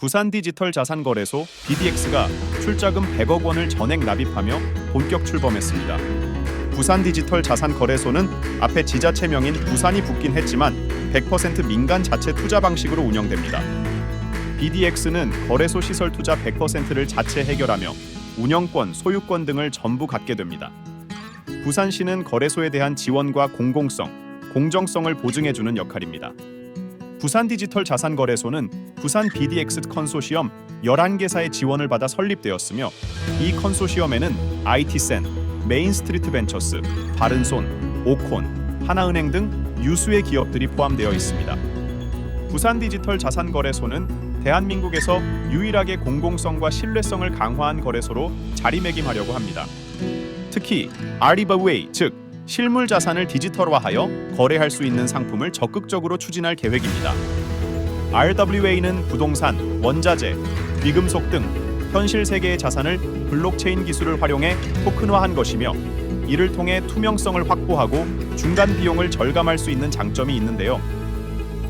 부산 디지털 자산 거래소 BDX가 출자금 100억 원을 전액 납입하며 본격 출범했습니다. 부산 디지털 자산 거래소는 앞에 지자체명인 부산이 붙긴 했지만 100% 민간 자체 투자 방식으로 운영됩니다. BDX는 거래소 시설 투자 100%를 자체 해결하며 운영권, 소유권 등을 전부 갖게 됩니다. 부산시는 거래소에 대한 지원과 공공성, 공정성을 보증해주는 역할입니다. 부산 디지털 자산 거래소는 부산 BDX 컨소시엄 11개사의 지원을 받아 설립되었으며 이 컨소시엄에는 IT센, 메인스트리트 벤처스, 바른손, 오콘, 하나은행 등 유수의 기업들이 포함되어 있습니다. 부산 디지털 자산 거래소는 대한민국에서 유일하게 공공성과 신뢰성을 강화한 거래소로 자리매김하려고 합니다. 특히 RWA 즉 실물 자산을 디지털화하여 거래할 수 있는 상품을 적극적으로 추진할 계획입니다. RWA는 부동산, 원자재, 비금속 등 현실 세계의 자산을 블록체인 기술을 활용해 토큰화한 것이며 이를 통해 투명성을 확보하고 중간 비용을 절감할 수 있는 장점이 있는데요.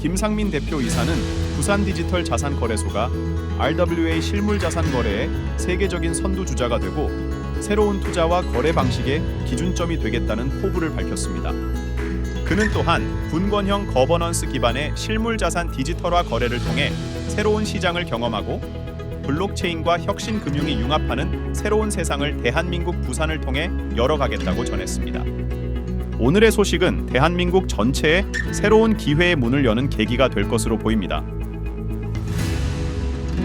김상민 대표 이사는 부산 디지털 자산 거래소가 RWA 실물 자산 거래의 세계적인 선두 주자가 되고 새로운 투자와 거래 방식의 기준점이 되겠다는 포부를 밝혔습니다. 그는 또한 분권형 거버넌스 기반의 실물 자산 디지털화 거래를 통해 새로운 시장을 경험하고 블록체인과 혁신 금융이 융합하는 새로운 세상을 대한민국 부산을 통해 열어가겠다고 전했습니다. 오늘의 소식은 대한민국 전체에 새로운 기회의 문을 여는 계기가 될 것으로 보입니다.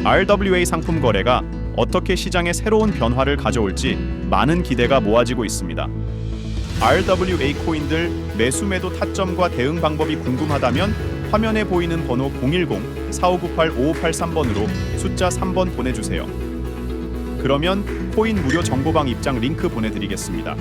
RWA 상품 거래가 어떻게 시장에 새로운 변화를 가져올지 많은 기대가 모아지고 있습니다. RWA 코인들 매수 매도 타점과 대응 방법이 궁금하다면 화면에 보이는 번호 010-4598-5583번으로 숫자 3번 보내주세요. 그러면 코인 무료 정보방 입장 링크 보내드리겠습니다.